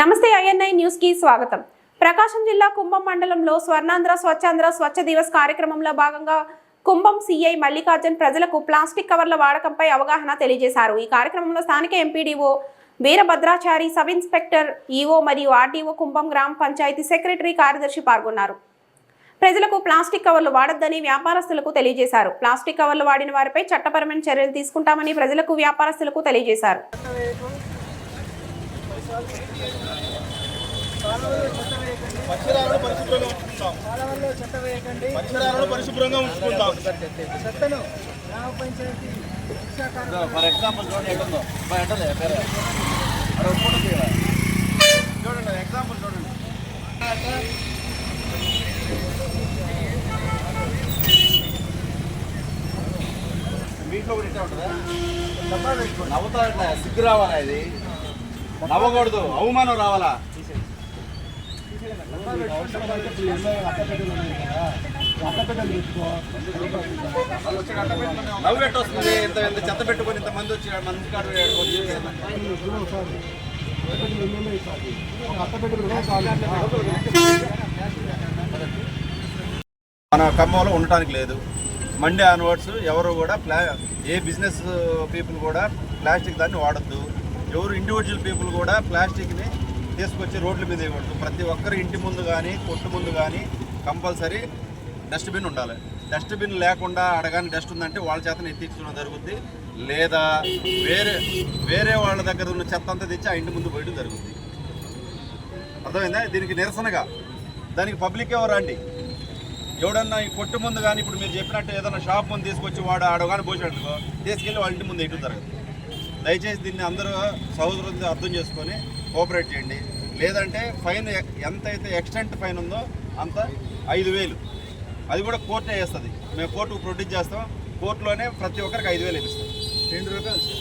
నమస్తే ఐఎన్ఐ న్యూస్కి స్వాగతం. ప్రకాశం జిల్లా కుంభం మండలంలో స్వర్ణాంధ్ర స్వచ్ఛాంధ్ర స్వచ్ఛ దివస్ కార్యక్రమంలో భాగంగా కుంభం సిఐ మల్లికార్జున్ ప్రజలకు ప్లాస్టిక్ కవర్ల వాడకంపై అవగాహన తెలియజేశారు. ఈ కార్యక్రమంలో స్థానిక MPDO Veerabhadrachari sub inspector EO మరియు ఆర్డీఓ కుంభం గ్రామ పంచాయతీ సెక్రటరీ కార్యదర్శి పాల్గొన్నారు. ప్రజలకు ప్లాస్టిక్ కవర్లు వాడొద్దని వ్యాపారస్తులకు తెలియజేశారు. ప్లాస్టిక్ కవర్లు వాడిన వారిపై చట్టపరమైన చర్యలు తీసుకుంటామని ప్రజలకు వ్యాపారస్తులకు తెలియజేశారు. పరిసరాలను పరిశుభ్రంగా ఉంచుకుంటాం. కాలవల్లో చెత్త వేయకండి పరిసరాలను పరిశుభ్రంగా ఉంచుకుంటాం. చెత్తను గ్రామ పంచాయతీ ఫర్ ఎగ్జాంపుల్ చూడండి ఎక్కడుందో? ఎక్కడే పేరు? చూడండి ఎగ్జాంపుల్ చూడండి. కూడా ఇట్లా ఉంటుందా? నవ్వుతా ఇట్లా సిగ్గు రావాలా ఇది? నవ్వకూడదు. అవమానం రావాలా? నవ్వు పెట్టొస్తుంది ఇంత ఇంత చెత్త పెట్టుకొని ఇంత మంది వచ్చి మంది కాడు మన ఖమ్మంలో ఉండటానికి లేదు. మండే ఆన్వర్డ్స్ ఎవరు కూడా ప్లా ఏ బిజినెస్ పీపుల్ కూడా ప్లాస్టిక్ దాన్ని వాడద్దు. ఎవరు ఇండివిజువల్ పీపుల్ కూడా ప్లాస్టిక్ని తీసుకొచ్చి రోడ్ల మీద వేయకూడదు. ప్రతి ఒక్కరి ఇంటి ముందు కానీ కొట్టు ముందు కానీ కంపల్సరీ డస్ట్బిన్ ఉండాలి. డస్ట్బిన్ లేకుండా అడగాని డస్ట్ ఉందంటే వాళ్ళ చేతను ఎత్తించడం జరుగుద్ది. లేదా వేరే వేరే వాళ్ళ దగ్గర ఉన్న చెత్త అంతా తెచ్చి ఆ ఇంటి ముందు పోయడం జరుగుద్ది. అర్థమైందా? దీనికి నిరసనగా. దానికి పబ్లిక్ ఎవరు అండి ఎవడన్నా ఈ కొట్టు ముందు కానీ ఇప్పుడు మీరు చెప్పినట్టు ఏదైనా షాప్ ముందు తీసుకొచ్చి వాడు ఆడగానే కానీ తీసుకెళ్ళి వాళ్ళ ఇంటి ముందు వేయడం జరుగుతుంది దయచేసి దీన్ని అందరూ సహోదరులతో అర్థం చేసుకొని కోఆపరేట్ చేయండి. లేదంటే ఫైన్ ఎంత అయితే ఎక్స్టెంట్ ఫైన్ ఉందో అంత ఐదు వేలు. అది కూడా కోర్టే వేస్తుంది మేము కోర్టుకు ప్రొడ్యూస్ చేస్తాం. కోర్టులోనే ప్రతి ఒక్కరికి ఐదు వేలు ఇప్పిస్తాం. రెండు రకాలు సార్.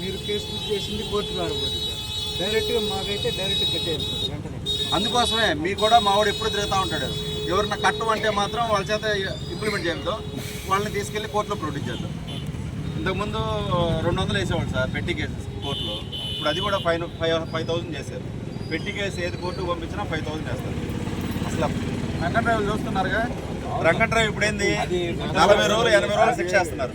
మీరు కేసు బుక్ చేసింది కోర్టు రాకపోతే సార్. డైరెక్ట్గా మాకైతే డైరెక్ట్ కట్టేయాలి సార్ వెంటనే. అందుకోసమే మీకు కూడా మావాడు ఎప్పుడు తిరుగుతూ ఉంటాడు. ఎవరన్నా కట్టమంటే మాత్రం వాళ్ళ చేత ఇంప్లిమెంట్ చేద్దాం వాళ్ళని తీసుకెళ్ళి కోర్టులో ప్రొడ్యూస్ చేద్దాం. ఇంతకుముందు రెండు వందలు వేసేవాడు సార్ పెట్టి కేసు కోర్టులో. ఇప్పుడు అది కూడా ఫైవ్ ఫైవ్ ఫైవ్ థౌసండ్ చేశారు. పెట్టి కేసు ఏది కోర్టుకు పంపించినా ఫైవ్ థౌసండ్ చేస్తారు. అసలు రంగన్ డ్రైవ్ చూస్తున్నారుగా? రంగన్ డ్రైవ్ ఇప్పుడు ఏంది? నలభై రోజులు ఎనభై రోజులు శిక్ష వేస్తున్నారు